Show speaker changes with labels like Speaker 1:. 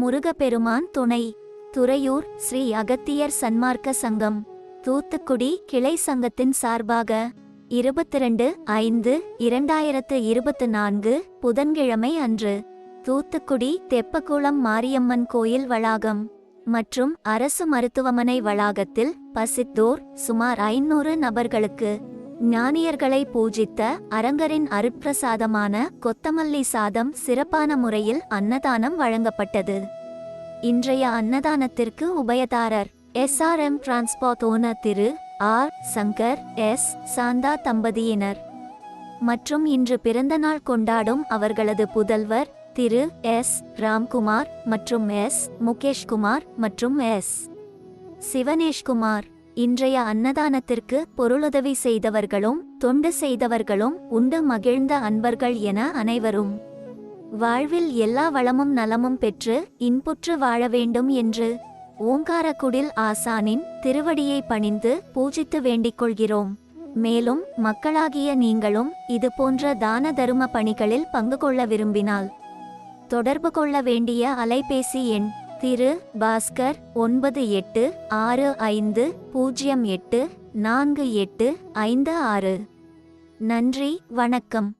Speaker 1: முருகப்பெருமான் துணை. துறையூர் ஸ்ரீ அகத்தியர் சன்மார்க்க சங்கம். தூத்துக்குடி கிளை சங்கத்தின் சார்பாக இருபத்திரண்டு ஐந்து இரண்டாயிரத்து இருபத்து நான்கு புதன்கிழமை அன்று தூத்துக்குடி தெப்பக்குளம் மாரியம்மன் கோயில் வளாகம் மற்றும் அரசு மருத்துவமனை வளாகத்தில் பசித்தோர் சுமார் ஐநூறு நபர்களுக்கு ஞானியர்களை பூஜித்த அரங்கரின் அருட்பிரசாதமான கொத்தமல்லி சாதம் சிறப்பான முறையில் அன்னதானம் வழங்கப்பட்டது. இன்றைய அன்னதானத்திற்கு உபயதாரர் எஸ்ஆர்எம் டிரான்ஸ்போர்ட் ஓனர் திரு ஆர் சங்கர் எஸ் சாந்தா தம்பதியினர். மற்றும் இன்று பிறந்தநாள் கொண்டாடும் அவர்களது புதல்வர் திரு எஸ் ராம்குமார் மற்றும் எஸ் முகேஷ்குமார் மற்றும் எஸ் சிவனேஷ்குமார். இன்றைய அன்னதானத்திற்கு பொருளுதவி செய்தவர்களும் தொண்டு செய்தவர்களும் உண்டு மகிழ்ந்த அன்பர்கள் என அனைவரும். வாழ்வில் எல்லா வளமும் நலமும் பெற்று இன்புற்று வாழ வேண்டும் என்று ஓங்காரக்குடில் ஆசானின் திருவடியை பணிந்து பூஜித்து வேண்டிக் கொள்கிறோம். மேலும் மக்களாகிய நீங்களும் இது போன்ற தான தரும பணிகளில் பங்கு கொள்ள விரும்பினால் தொடர்பு கொள்ள வேண்டிய அலைபேசி எண் திரு பாஸ்கர் ஒன்பது எட்டு ஆறு ஐந்து பூஜ்ஜியம் எட்டு நான்கு எட்டு ஐந்து ஆறு. நன்றி வணக்கம்.